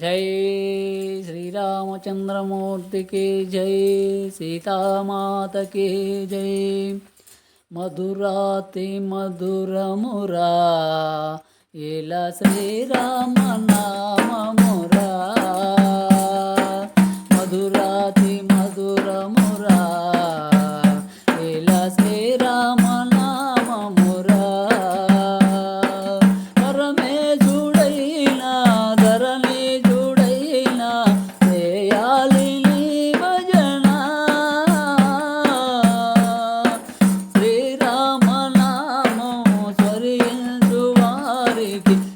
జై శ్రీరామచంద్రమూర్తికి జై సీతామాతకి జై. మధురాతి మధురమురా ఇలా శ్రీరామ నామమురా রেখেছি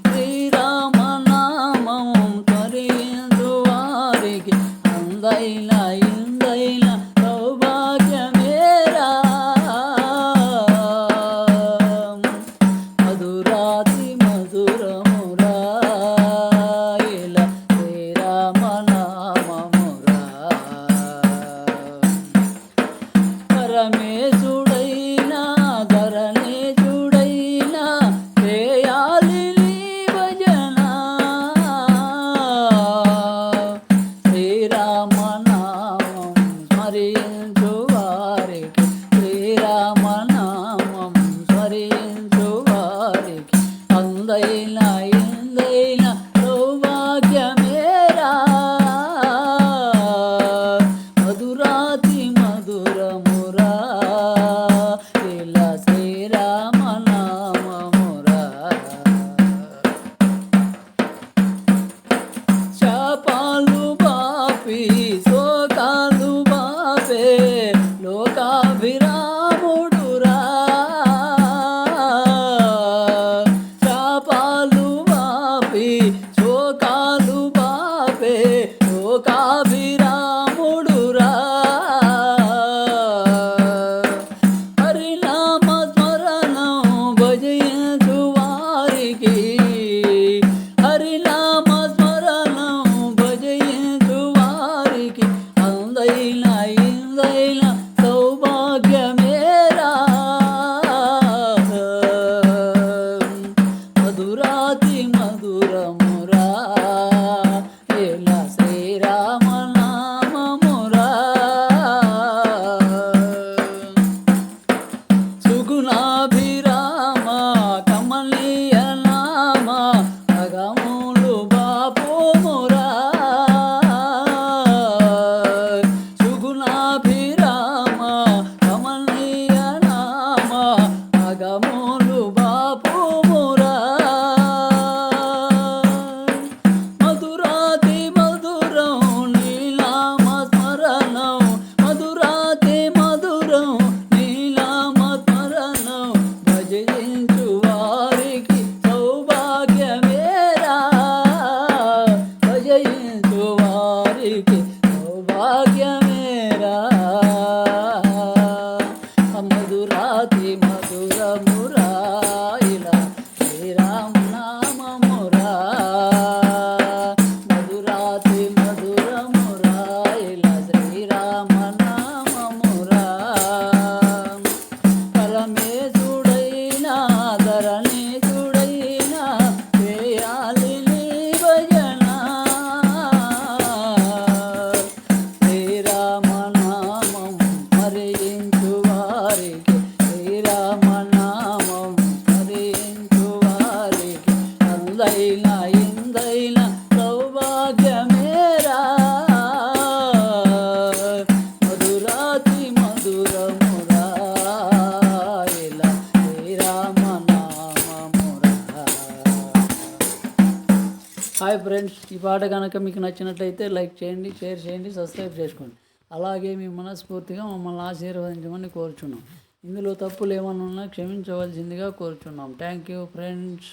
아, 베. పరమేశుడైన ధరణి హాయ్ ఫ్రెండ్స్ ఈ పాట కనుక మీకు నచ్చినట్లయితే లైక్ చేయండి షేర్ చేయండి సబ్స్క్రైబ్ చేసుకోండి. అలాగే మీ మనస్ఫూర్తిగా మమ్మల్ని ఆశీర్వదించమని కోరుచున్నాం. ఇందులో తప్పులు ఏమన్నా ఉన్నా క్షమించవలసిందిగా కోరుచున్నాం. Thank you friends